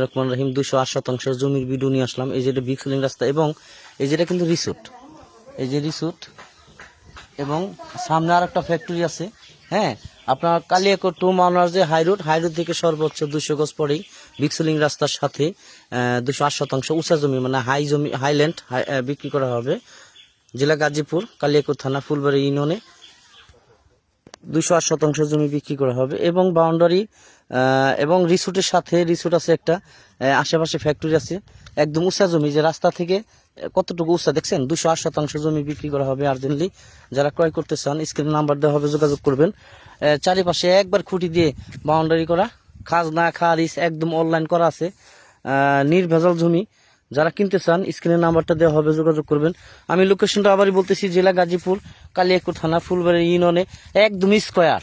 রহমান রহিম দুশো শতাংশ জমির আসলাম। এই যেটা রাস্তা এবং এই যেটা কিন্তু এই যে এবং সামনে ফ্যাক্টরি আছে। হ্যাঁ আপনার টু যে থেকে সর্বোচ্চ দুশো গজ পরেই বিক্সলিং রাস্তার সাথে দুশো আট শতাংশ উঁচা জমি মানে হাই জমি, হাইল্যান্ড, হাই- বিক্রি করা হবে। জেলা গাজীপুর কালিয়াকোট থানা, ফুলবাড়ি ইউনিয়নে দুশো আট শতাংশ জমি বিক্রি করা হবে এবং বাউন্ডারি এবং রিসোর্টের সাথে রিসোর্ট আছে একটা আশেপাশে ফ্যাক্টরি আছে, একদম উঁচা জমি, যে রাস্তা থেকে কতটুকু উঁচা, দেখছেন? দুশো আট শতাংশ জমি বিক্রি করা হবে আর্জেন্টলি যারা ক্রয় করতে চান স্ক্রিন নাম্বার দেওয়া হবে, যোগাযোগ করবেন। চারিপাশে একবার খুঁটি দিয়ে বাউন্ডারি করা, খাজনা, খারিজ, একদম অনলাইন করা আছে। নির্ভেজাল জমি যারা কিনতে চান স্ক্রিনের নাম্বারটা দেওয়া হবে, যোগাযোগ করবেন। আমি লোকেশনটা আবারই বলতেছি, জেলা গাজীপুর, কালিয়াকুর থানা, ফুলবাড়ি ইউনিয়নে, একদম স্কোয়ার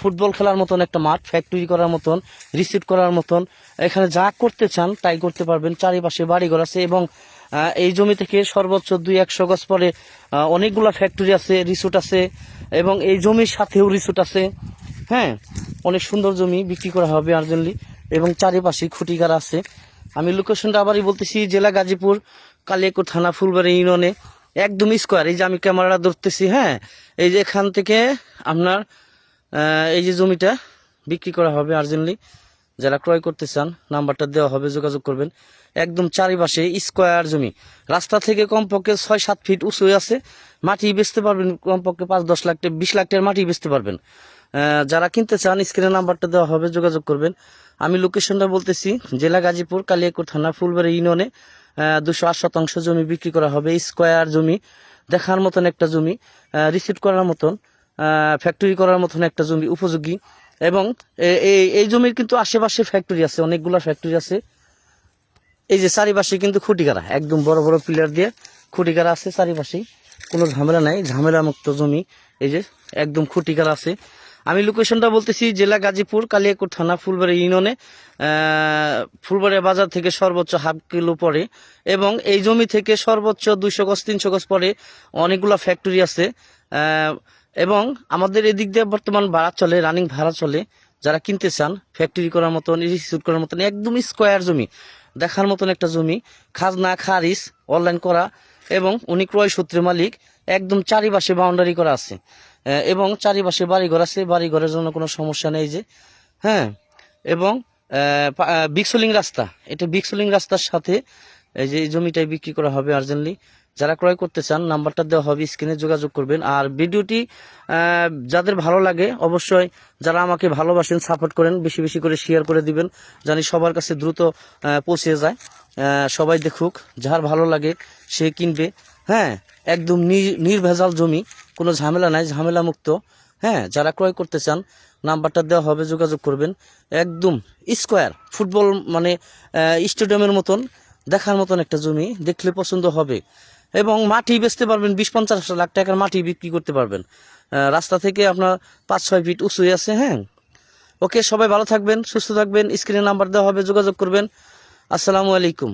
ফুটবল খেলার মতন একটা মাঠ ফ্যাক্টরি করার মতন রিসিভ করার মতন। এখানে যা করতে চান, তাই করতে পারবেন। চারিপাশে বাড়িঘর আছে এবং এই জমি থেকে সর্বোচ্চ দুই একশো গজ পরে অনেকগুলা ফ্যাক্টরি আছে রিসোর্ট আছে, এবং এই জমির সাথেও রিসোর্ট আছে। হ্যাঁ অনেক সুন্দর জমি বিক্রি করা হবে আর্জেন্টলি এবং চারিপাশে খুঁটিঘর আছে। আমি লোকেশনটা আবারই বলতেছি, জেলা গাজীপুর, কালিয়াকুর থানা, ফুলবাড়ি ইউনিয়নে। একদম স্কোয়ার এই যে আমি ক্যামেরাটা ধরতেছি হ্যাঁ? এই যে এখান থেকে আপনার এই যে জমিটা বিক্রি করা হবে আর্জেন্টলি যারা ক্রয় করতে চান, নাম্বারটা দেওয়া হবে, যোগাযোগ করবেন। একদম চারিপাশে স্কোয়ার জমি। রাস্তা থেকে কমপক্ষে ছয় সাত ফিট উঁচু আছে। মাটি বেচতে পারবেন কমপক্ষে পাঁচ দশ লাখ, বিশ লাখ টাকার মাটি বেচতে পারবেন। যারা কিনতে চান স্ক্রিনে নাম্বারটা দেওয়া হবে, যোগাযোগ করবেন। আমি লোকেশনটা বলতেছি, জেলা গাজীপুর, কালিয়াকুর থানা, ফুলবাড়ি ইউনিয়নে। দুশো আট শতাংশ জমি বিক্রি করা হবে স্কোয়ার জমি, দেখার মতন একটা জমি রিসিভ করার মতন ফ্যাক্টরি করার মতন একটা জমি উপযোগী। এবং এই- এই জমির কিন্তু আশেপাশে ফ্যাক্টরি আছে, অনেকগুলা ফ্যাক্টরি আছে। এই যে চারিপাশে কিন্তু খুঁটিকারা একদম বড় বড় পিলার দিয়ে খুঁটিকারা আছে চারিপাশেই। কোনো ঝামেলা নাই ঝামেলা মুক্ত জমি, এই যে একদম খুঁটিকারা আছে। আমি লোকেশনটা বলতেছি জেলা গাজীপুর, কালিয়াকুর থানা, ফুলবাড়ি ইউনিয়নে। ফুলবাড়ি বাজার থেকে সর্বোচ্চ হাফ কিলো পরে এবং এই জমি থেকে সর্বোচ্চ দুইশো গজ, তিনশো গজ পরে অনেকগুলো ফ্যাক্টরি আছে। এবং আমাদের এদিক দিয়ে বর্তমান ভাড়া চলে রানিং ভাড়া চলে। যারা কিনতে চান ফ্যাক্টরি করার মতন রিসিভ করার মতন, একদম স্কোয়ার জমি, দেখার মতন একটা জমি, খাজনা, খারিজ অনলাইন করা এবং উনি ক্রয় সূত্রে মালিক, একদম চারিপাশে বাউন্ডারি করা আছে। এবং চারিপাশে বাড়িঘর আছে, বাড়িঘরের জন্য কোনো সমস্যা নেই যে হ্যাঁ? এবং বিক্সলিং রাস্তা। এটা বিক্সলিং রাস্তার সাথে এই যে জমিটাই বিক্রি করা হবে আর্জেন্টলি যারা ক্রয় করতে চান, নাম্বারটা দেওয়া হবে স্ক্রিনে যোগাযোগ করবেন। আর ভিডিওটি যাদের ভালো লাগে, অবশ্যই যারা আমাকে ভালোবাসেন সাপোর্ট করেন, বেশি বেশি করে শেয়ার করে দিবেন। জানি সবার কাছে দ্রুত পৌঁছে যায়। সবাই দেখুক, যার ভালো লাগে সে কিনবে। হ্যাঁ? একদম নির্ভেজাল জমি। কোনো ঝামেলা নাই, ঝামেলা মুক্ত। হ্যাঁ যারা ক্রয় করতে চান, নাম্বারটা দেওয়া হবে, যোগাযোগ করবেন। একদম স্কোয়ার, ফুটবল মানে স্টেডিয়ামের মতন, দেখার মতন একটা জমি, দেখলে পছন্দ হবে। এবং মাটি বেচতে পারবেন, বিশ পঞ্চাশ লাখ টাকার মাটি বিক্রি করতে পারবেন। রাস্তা থেকে আপনার পাঁচ, ছয় ফিট উঁচু আছে হ্যাঁ। ওকে, সবাই ভালো থাকবেন, সুস্থ থাকবেন, স্ক্রিনে নাম্বার দেওয়া হবে, যোগাযোগ করবেন। আসসালামু আলাইকুম।